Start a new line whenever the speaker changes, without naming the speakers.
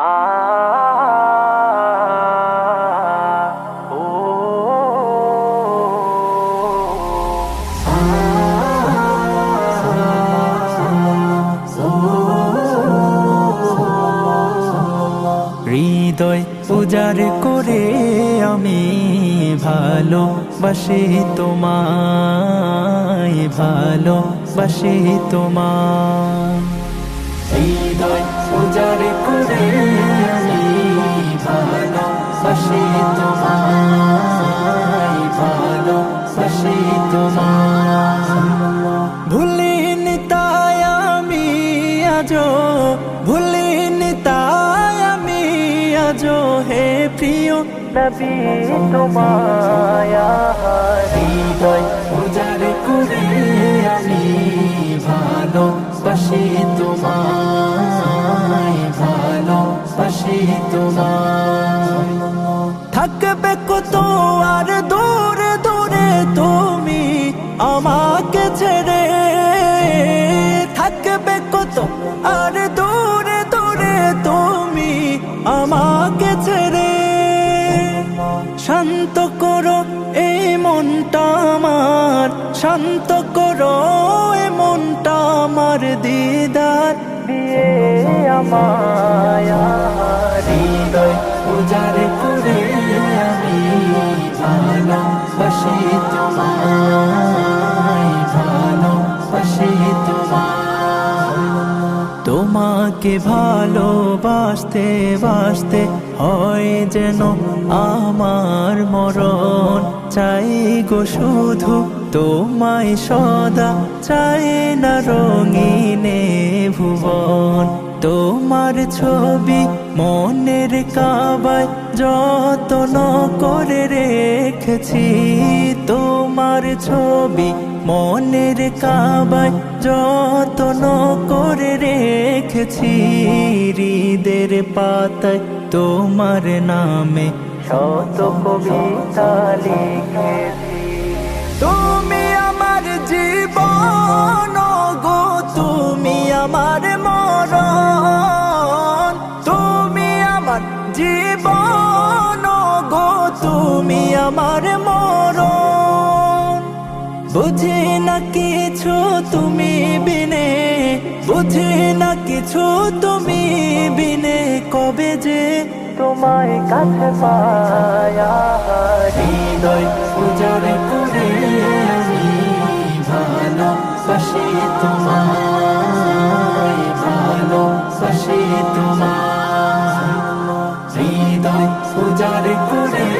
হৃদয় উজার করে আমি ভালো বাসি তোমায় ভালো বাসি তোমায়। হৃদয় উজার করে আমি ভালো তোমায় ভালো তোমায়। ভুলিনি তাই আমি আজ ভুলিনি তাই আমি আজ হে প্রিয়, নবী তোমায়া কত আর দূরে দূরে তুমি আমাকে ছেড়ে। থাকবে কত আর দূরে দূরে তুমি আমাকে ছেড়ে। শান্ত করো এই মনটা আমার, শান্ত করো এই মনটা আমার দিদার। দিয়ে আমায় হৃদয় উজার ভালো তোমাকে ভালোবাসতে, বাসতে হয় যেন আমার মরণ। চাই গো শুধু তোমায় সদা, চাই না রঙিনে ভুবন। তোমার ছবি মনের কাবায় যতন করে রেখেছি। তোমার ছবি মনের কাবায় যতন করে রেখেছি। হৃদের পাতায় তোমার নামে শত কবিতা লিখেছি। তুমি আমার জীবন গো তুমি আমার মরণ আমার মরণ। বুঝি না কিছু তুমি বিনে, বুঝি না কিছু তুমি বিনে, কবে যে তোমায় কাছে পায়া হৃদয় উজাড় করে আমি ভালো বাসি তোমায় ভালো বাসি তোমায়। হৃদয় আমি